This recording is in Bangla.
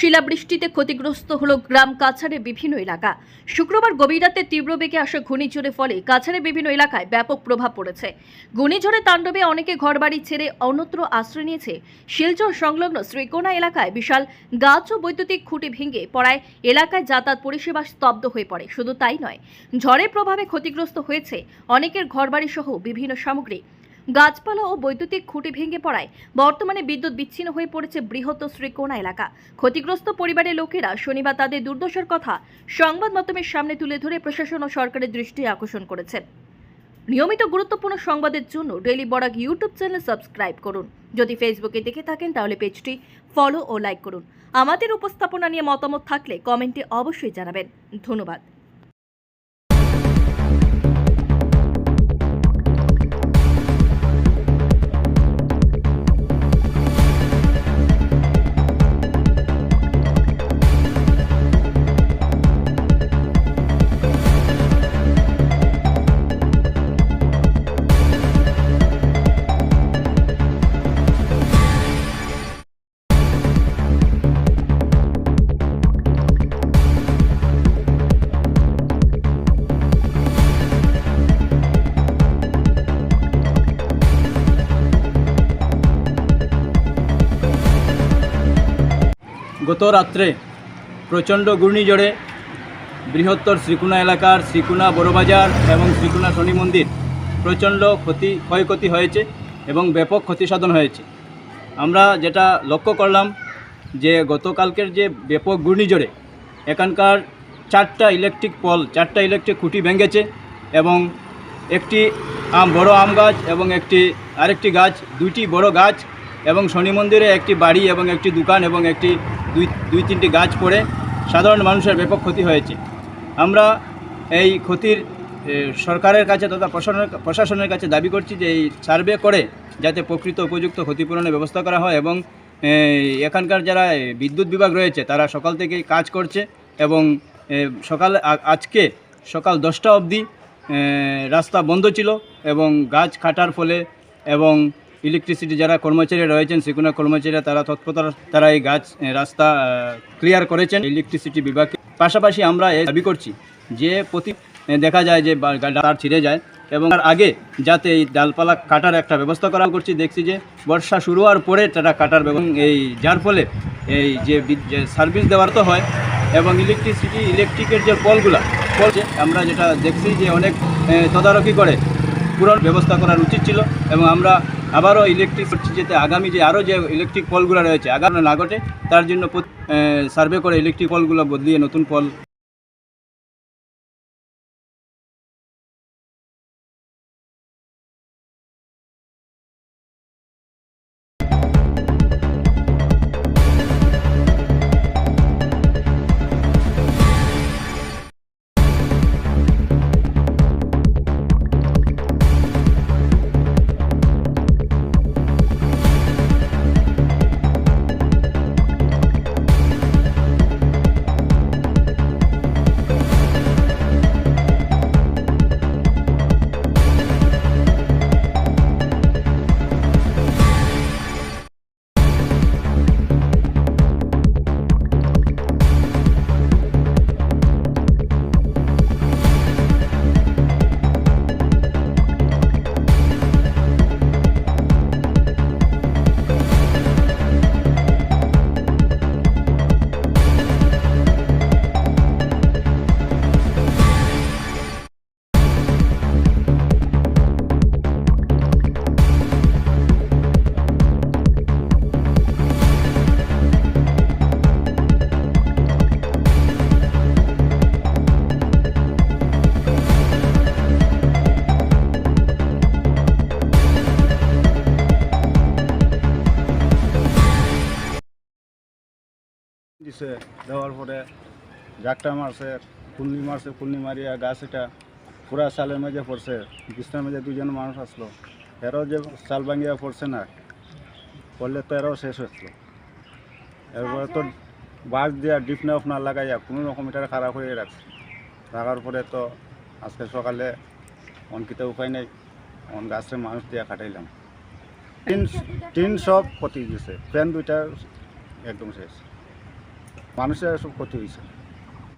শিলাবৃষ্টিতে ক্ষতিগ্রস্ত হল গ্রাম কাছাড়ের বিভিন্ন এলাকা। শুক্রবার গভীর রাতে তীব্র বেগে আসা ঘূর্ণিঝড়ের ফলে কাছাড়ের বিভিন্ন এলাকায় ব্যাপক প্রভাব পড়েছে। ঘূর্ণিঝড়ের তাণ্ডবে অনেকে ঘরবাড়ি ছেড়ে অন্যত্র আশ্রয় নিয়েছে। শিলচর সংলগ্ন শ্রীকোনা এলাকায় বিশাল গাছ ও বৈদ্যুতিক খুঁটি ভেঙে পড়ায় এলাকায় যাতায়াত পরিষেবা স্তব্ধ হয়ে পড়ে। শুধু তাই নয়, ঝড়ের প্রভাবে ক্ষতিগ্রস্ত হয়েছে অনেকের ঘরবাড়ি সহ বিভিন্ন সামগ্রী। গাছপালা ও বৈদ্যুতিক খুঁটি ভেঙে পড়ায় বর্তমানে বিদ্যুৎ বিচ্ছিন্ন হয়ে পড়েছে বৃহৎ শ্রীকোনা এলাকা। ক্ষতিগ্রস্ত পরিবারের লোকেরা শনিবার তাদের দুর্দশার কথা সংবাদ মাধ্যমের সামনে তুলে ধরে প্রশাসন ও সরকারের দৃষ্টি আকর্ষণ করেছেন। নিয়মিত গুরুত্বপূর্ণ সংবাদের জন্য daily Barak YouTube channel subscribe করুন। যদি ফেসবুকে দেখে থাকেন তাহলে পেজটি ফলো ও লাইক করুন। আমাদের উপস্থাপনা নিয়ে মতামত থাকলে কমেন্টে অবশ্যই জানাবেন। ধন্যবাদ। গত রাত্রে প্রচণ্ড ঘূর্ণিঝড়ে বৃহত্তর শ্রীকুনা এলাকার শ্রীকুনা বড়বাজার এবং শ্রীকুনা শনি মন্দির প্রচণ্ড ক্ষতি, ক্ষয়ক্ষতি হয়েছে এবং ব্যাপক ক্ষতি সাধন হয়েছে। আমরা যেটা লক্ষ্য করলাম যে গতকালকের যে ব্যাপক ঘূর্ণিঝড়ে এখানকার চারটা ইলেকট্রিক পল, চারটা ইলেকট্রিক খুঁটি ভেঙেছে এবং একটি আম, বড় আম গাছ এবং একটি আরেকটি গাছ, দুইটি বড় গাছ এবং শনি মন্দিরে একটি বাড়ি এবং একটি দোকান এবং একটি দুই দুই তিনটি গাছ পড়ে সাধারণ মানুষের ব্যাপক ক্ষতি হয়েছে। আমরা এই ক্ষতির সরকারের কাছে তথা প্রশাসনের কাছে দাবি করছি যে এই সার্ভে করে যাতে প্রকৃত উপযুক্ত ক্ষতিপূরণের ব্যবস্থা করা হয় এবং এখানকার যারা বিদ্যুৎ বিভাগ রয়েছে তারা সকাল থেকেই কাজ করছে এবং সকাল আজকে সকাল দশটা অবধি রাস্তা বন্ধ ছিল এবং গাছ কাটার ফলে এবং ইলেকট্রিসিটি যারা কর্মচারী রয়েছেন সেগুলো কর্মচারীরা, তারা তৎপরতা তারা এই গাছ রাস্তা ক্লিয়ার করেছেন। ইলেকট্রিসিটি বিভাগকে, পাশাপাশি আমরা দাবি করছি যে প্রতি দেখা যায় যে ডাল ছিঁড়ে যায় এবং তার আগে যাতে এই ডালপালা কাটার একটা ব্যবস্থা করা করছি। দেখছি যে বর্ষা শুরু হওয়ার পরে তারা কাটার এবং এই, যার ফলে এই যে সার্ভিস দেওয়ার তো হয়, এবং ইলেকট্রিসিটি, ইলেকট্রিকের যে কলগুলা, কল আমরা যেটা দেখছি যে অনেক তদারকি করে, পূরণ ব্যবস্থা করার উচিত ছিল, এবং আমরা আবারও ইলেকট্রিক যেতে আগামী যে আরও যে ইলেকট্রিক পলগুলো রয়েছে, আগামী ঘটে তার জন্য সার্ভে করে ইলেকট্রিক পলগুলো বদলিয়ে নতুন পল দিছে, দেওয়ার পরে জাকটা মারছে, কুন্নি মারছে, কুন্নি মারিয়া গাছ এটা পুরা সালের মাঝে পড়ছে, বিছনার মাঝে দুজন মানুষ আসলো। এরও যে চাল ভাঙিয়া পড়ছে না, পড়লে তো এরও শেষ হয়েছিল এরপরে তো বাঁশ দিয়া ডিপ না না লাগাইয়া কোনো রকম এটা খারাপ হয়ে রাখছে। রাখার পরে তো আজকে সকালে অনকিতে উপায় নেই, অন গাছের মানুষ দিয়া কাটাইলাম টিন টিন সব ক্ষতি গেছে ফ্যান দুইটা একদম শেষ। মানুষের সব ক্ষতি হয়েছে।